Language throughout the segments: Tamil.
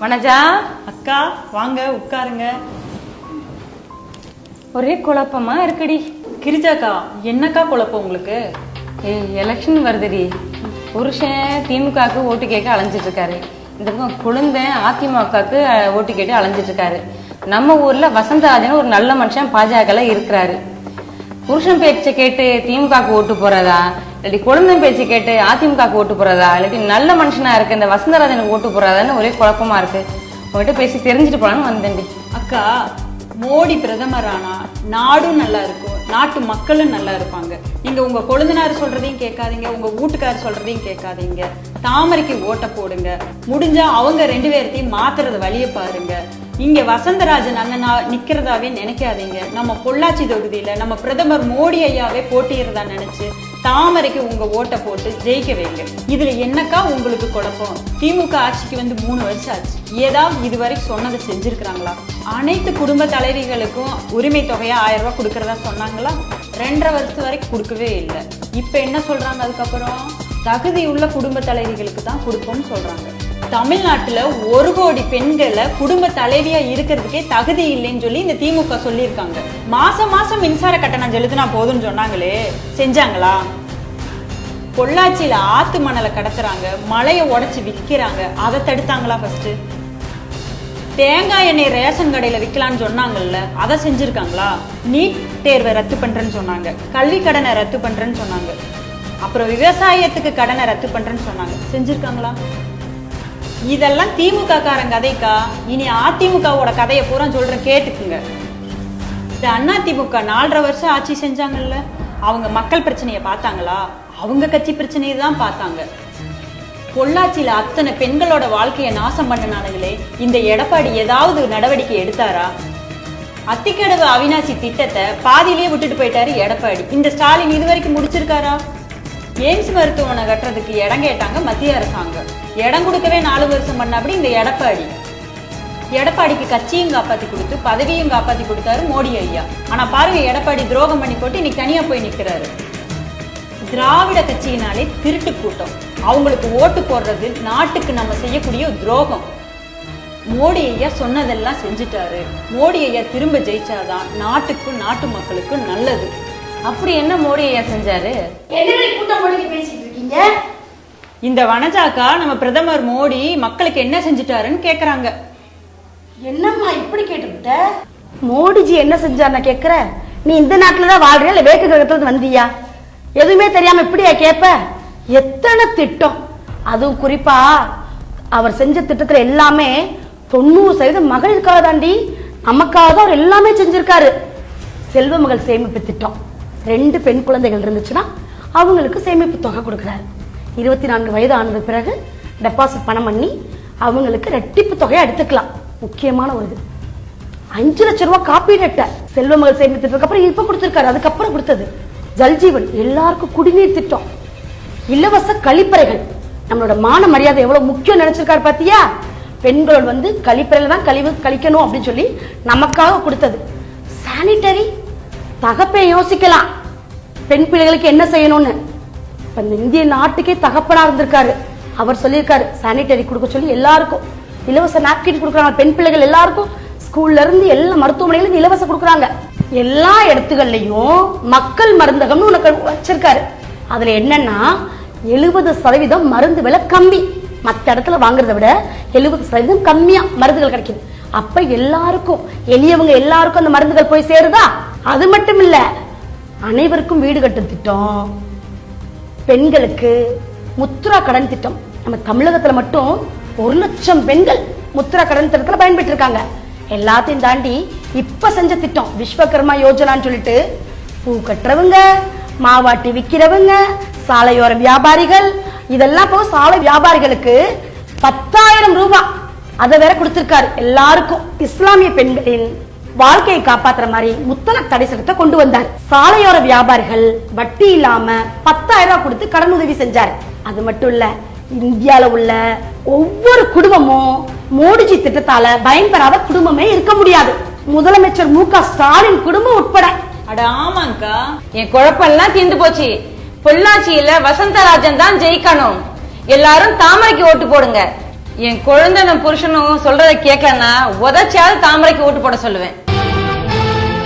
வனஜா அக்கா வாங்க உட்காருங்க. ஒரே குழப்பமா இருக்குடி? கிரிஜாக்கா என்னக்கா குழப்பம் உங்களுக்கு? ஏய் எலெக்ஷன் வருதுடி. புருஷன் திமுகவுக்கு ஓட்டு கேட்க அலைஞ்சிட்டு இருக்காரு. இந்த பக்கம் குழந்தைன் அதிமுகவுக்கு ஓட்டு கேட்டு அலைஞ்சிட்டு இருக்காரு. நம்ம ஊர்ல வசந்தராஜன் ஒரு நல்ல மனுஷன் பாஜகல இருக்கிறாரு. புருஷன் பேச்சை கேட்டு திமுகவுக்கு ஓட்டு போறதா? இல்லாட்டி குழந்தை பேச்சு கேட்டு அதிமுகவுக்கு ஓட்டு போறதா இல்லாட்டி நல்ல மனுஷனா இருக்கு இந்த வசந்தராஜனுக்கு ஓட்டு போறாதான்னு ஒரே குழப்பமா இருக்கு. உங்ககிட்ட பேசி தெரிஞ்சுட்டு போலான்னு வந்தேன்டி. அக்கா மோடி பிரதமர் ஆனா நாடும் நல்லா இருக்கும் நாட்டு மக்களும் நல்லா இருப்பாங்க. நீங்க உங்க கொழுந்தனார் சொல்றதையும் கேட்காதீங்க உங்க வீட்டுக்காரர் சொல்றதையும் கேட்காதீங்க. தாமரைக்கு ஓட்ட போடுங்க. முடிஞ்சா அவங்க ரெண்டு பேர்த்தையும் மாத்துறது வழியை பாருங்க. இங்க வசந்தராஜன் அண்ணனா நிக்கிறதாவே நினைக்காதீங்க. நம்ம பொள்ளாச்சி தொகுதியில நம்ம பிரதமர் மோடி ஐயாவே போட்டியிருந்தா நினைச்சு தாமரைக்கு உங்க ஓட்டை போட்டு ஜெயிக்க வைங்க இதுல என்னக்கா உங்களுக்கு குழப்பம்? திமுக ஆட்சிக்கு வந்து மூணு வருஷம் ஆச்சு. ஏதாவது இதுவரைக்கும் சொன்னதை செஞ்சிருக்கிறாங்களா? அனைத்து குடும்ப தலைவிகளுக்கும் உரிமை தொகையா ஆயிரம் ரூபாய் கொடுக்கறதா சொன்னாங்களா? ரெண்டரை வருஷம் வரைக்கும் கொடுக்கவே இல்லை. இப்ப என்ன சொல்றாங்க அதுக்கப்புறம்? தகுதி உள்ள குடும்ப தலைவிகளுக்கு தான் கொடுப்போம்னு சொல்றாங்க. தமிழ்நாட்டுல ஒரு கோடி பெண்களை குடும்ப தலைவியா இருக்கிறதுக்கே தகுதி இல்லைன்னு சொல்லி இந்த திமுக சொல்லியிருக்காங்க. மாசம் மாசம் மின்சார கட்டணம் செலுத்தினா போதும்னு சொன்னாங்களே. செஞ்சாங்களா? பொள்ளாச்சியில ஆத்து மணலை கடத்துறாங்க. மலையை உடச்சி விற்கிறாங்க. அதை தடுத்தாங்களா ஃபர்ஸ்ட் தேங்காய் எண்ணெய் ரேஷன் கடையில விற்கலான்னு சொன்னாங்கல்ல அதை செஞ்சுருக்காங்களா? நீட் தேர்வை ரத்து பண்றேன்னு சொன்னாங்க. கல்வி கடனை ரத்து பண்றேன்னு சொன்னாங்க. அப்புறம் விவசாயத்துக்கு கடனை ரத்து பண்றேன்னு சொன்னாங்க. செஞ்சுருக்காங்களா? இதெல்லாம் திமுக காரன் கதைக்கா? இனி அதிமுகவோட கதையை பூரா சொல்றேன் கேட்டுக்குங்க. இந்த அண்ணா திமுக நாலரை வருஷம் ஆட்சி செஞ்சாங்கல்ல? அவங்க மக்கள் பிரச்சனையை பார்த்தாங்களா? அவங்க கட்சி பிரச்சனையை தான் பார்த்தாங்க. பொள்ளாச்சியில அத்தனை பெண்களோட வாழ்க்கையை நாசம் பண்ணனானுங்களே இந்த எடப்பாடி ஏதாவது நடவடிக்கை எடுத்தாரா? அத்திக்கடவு அவினாசி திட்டத்தை பாதியிலேயே விட்டுட்டு போயிட்டாரு எடப்பாடி. இந்த ஸ்டாலின் இது வரைக்கும் முடிச்சிருக்காரா? எய்ம்ஸ் மருத்துவமனை கட்டுறதுக்கு இடம் கேட்டாங்க மத்திய அரசாங்கம். இடம் கொடுக்கவே நாலு வருஷம் பண்ணபடி இந்த எடப்பாடி. எடப்பாடிக்கு கட்சியும் காப்பாத்தி கொடுத்து பதவியும் காப்பாத்தி கொடுத்தாரு மோடி ஐயா. ஆனா பாருங்க எடப்பாடி துரோகம் பண்ணி போட்டு இன்னைக்கு தனியா போய் நிக்கிறாரு. திராவிட கட்சியினாலே திருட்டு கூட்டம். அவங்களுக்கு ஓட்டு போடுறது நாட்டுக்கு நம்ம செய்யக்கூடிய துரோகம். மோடி ஐயா சொன்னதெல்லாம் செஞ்சுட்டாரு. மோடி ஐயா திரும்ப ஜெயிச்சாதான் நாட்டுக்கும் நாட்டு மக்களுக்கும் நல்லது. அப்படி என்ன மோடி ஐயா செஞ்சாரு? என்னடி கூட்டம் போட்டு பேசிட்டு இருக்கீங்க? இந்த வனஜாக்கா நம்ம பிரதமர் மோடி மக்களுக்கு என்ன செஞ்சுட்டாருன்னு கேக்குறாங்க. என்னம்மா இப்படி கேட்டுவிட்ட மோடிஜி என்ன செஞ்சார் நான் கேக்குறேன். நீ இந்த நாட்டுல தான் வாழ்றியா? இல்ல வேக்கு கிரகத்துல இருந்து வந்தியா? எதுவுமே தெரியாம இப்படியா கேப்ப? எத்தனை திட்டம். அதுவும் குறிப்பா அவர் செஞ்ச திட்டத்துல எல்லாமே தொண்ணூறு சதவீதம் மகளுக்காக தாண்டி நமக்காக தான் அவர் எல்லாமே செஞ்சிருக்காரு. செல்வ மகள் சேமிப்பு திட்டம். ரெண்டு பெண் குழந்தைகள் இருந்துச்சுன்னா அவங்களுக்கு சேமிப்பு தொகை கொடுக்குறாரு. இருபத்தி நான்கு வயது ஆனது பிறகு டெபாசிட் பணம் பண்ணி அவங்களுக்கு ரெட்டிப்பு தொகையை எடுத்துக்கலாம். முக்கியமான ஒரு இது. அஞ்சு லட்சம் ரூபாய் காப்பீடு அட்டை செல்வமகள் மகள் அப்புறம் இப்ப கொடுத்துருக்காரு. அதுக்கப்புறம் கொடுத்தது. ஜல்ஜீவன் எல்லாருக்கும் குடிநீர் திட்டம். இலவச கழிப்பறைகள். நம்மளோட மான மரியாதை எவ்வளவு முக்கியம் நினைச்சிருக்காரு பாத்தியா? பெண்கள் வந்து கழிப்பறையில தான் கழிவு கழிக்கணும் அப்படின்னு சொல்லி நமக்காக கொடுத்தது. சானிட்டரி தகப்பை யோசிக்கலாம். பெண் பிள்ளைகளுக்கு என்ன செய்யணும்னு. இப்ப இந்த இந்திய நாட்டுக்கே தகப்பனா இருந்திருக்காரு. அவர் சொல்லியிருக்காரு சானிடரி கொடுக்க சொல்லி எல்லாருக்கும். இலவச நாப்கின் கொடுக்குறாங்க பெண் பிள்ளைகள் எல்லாருக்கும். ஸ்கூல்ல இருந்து எல்லா மருத்துவமனைகளும் இலவசம் கொடுக்குறாங்க. எல்லா இடத்துகள்லயும் மக்கள் மருந்தகம்னு உனக்கு வச்சிருக்காரு. அதுல என்னன்னா எழுபது சதவீதம் மருந்து விலை கம்மி. மற்ற இடத்துல வாங்குறத விட எழுபது சதவீதம் கம்மியா மருந்துகள் கிடைக்குது. அப்ப எல்லாருக்கும் எளியவங்க எல்லாருக்கும் அந்த மருந்துகள் போய் சேருதா? அது மட்டும் இல்ல அனைவருக்கும் வீடு கட்டும் திட்டம் பெண்களுக்கு முத்ரா கடன் திட்டம். நம்ம தமிழகத்துல மட்டும் ஒரு லட்சம் பெண்கள் முத்ரா கடன் திட்டத்துல பயன்பெற்று இருக்காங்க எல்லாத்தையும் தாண்டி இப்ப செஞ்ச திட்டம் விஸ்வகர்மா யோஜனான்னு சொல்லிட்டு பூ கட்டுறவங்க மாவாட்டி விக்கிறவங்க சாலையோர வியாபாரிகள் இதெல்லாம் போக சாலை வியாபாரிகளுக்கு பத்தாயிரம் ரூபாய் அதை வேற கொடுத்திருக்காரு. எல்லாருக்கும் இஸ்லாமிய பெண்களின் வாழ்க்கையை காப்பாத்துற மாதிரி முத்தலக் தடை சட்டத்தை கொண்டு வந்தார். சாலையோர வியாபாரிகள் வட்டி இல்லாம பத்தாயிரம் ரூபாய் கொடுத்து கடன் உதவி செஞ்சார். அது மட்டும் இல்ல இந்தியால உள்ள ஒவ்வொரு குடும்பமும் மோடிஜி திட்டத்தால பயன்பெறாத குடும்பமே இருக்க முடியாது. முதலமைச்சர் மு க ஸ்டாலின் குடும்பம் உட்பட. அட ஆமாங்கக்கா என் குழப்பம்லாம் தீர்ந்து போச்சு. பொள்ளாச்சியில வசந்தராஜன் தான் ஜெயிக்கணும். எல்லாரும் தாமரைக்கு ஓட்டு போடுங்க. என் குழந்தை புருஷனும் சொல்றத கேட்கலன்னா உதச்சியாவது தாமரைக்கு ஓட்டு போட சொல்லுவேன்.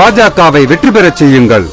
பாஜகவை வெற்றி பெறச் செய்யுங்கள்.